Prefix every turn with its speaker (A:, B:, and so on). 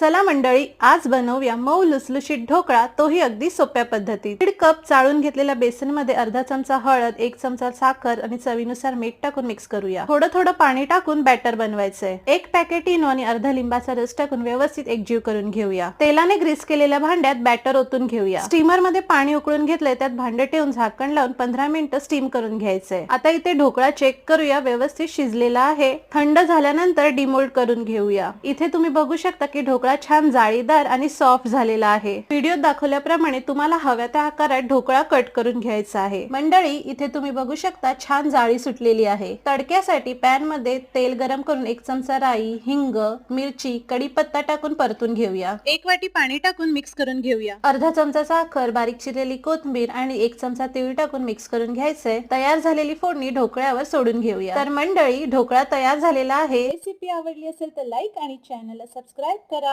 A: चला मंडळी आज बनवूया मऊ लुसलुशीत ढोकळा. तोही अगदी सोप्या पद्धतीत. दीड कप चाळून घेतलेल्या बेसनमध्ये अर्धा चमचा हळद एक चमचा साखर आणि चवीनुसार मीठ टाकून मिक्स करूया. थोडं थोडं पाणी टाकून बॅटर बनवायचंय. एक पॅकेट इनो आणि अर्धा लिंबाचा रस टाकून व्यवस्थित एकजीव करून घेऊया. तेलाने ग्रीस केलेल्या भांड्यात बॅटर ओतून घेऊया. स्टीमरमध्ये पाणी उकळून घेतलंय त्यात भांडे ठेवून झाकण लावून पंधरा मिनिटं स्टीम करून घ्यायचंय. आता इथे ढोकळा चेक करूया व्यवस्थित शिजलेला आहे. थंड झाल्यानंतर डिमोल्ड करून घेऊया. इथे तुम्ही बघू शकता की ढोकळा ढोकळा छान जाळीदार आणि सॉफ्ट झालेला आहे. व्हिडिओ दाखवल्याप्रमाणे तुम्हाला हव्या त्या आकारात ढोकळा कट करून घ्यायचा आहे. मंडळी इथे तुम्ही बघू शकता छान जाळी सुटलेली आहे. तडक्यासाठी पॅनमध्ये तेल गरम करून एक चमचा राई हिंग मिरची कढीपत्ता टाकून परतून घेऊया. एक वाटी पाणी टाकून मिक्स करून घेऊया. अर्धा चमचा साखर बारीक चिरलेली कोथंबीर आणि एक चमचा तिळ टाकून मिक्स करून घ्यायचंय तयार झालेली फोडणी ढोकळ्यावर सोडून घेऊया. तर मंडळी ढोकळा तयार झालेला आहे. रेसिपी आवडली असेल तर लाईक आणि चॅनलला सबस्क्राईब करा.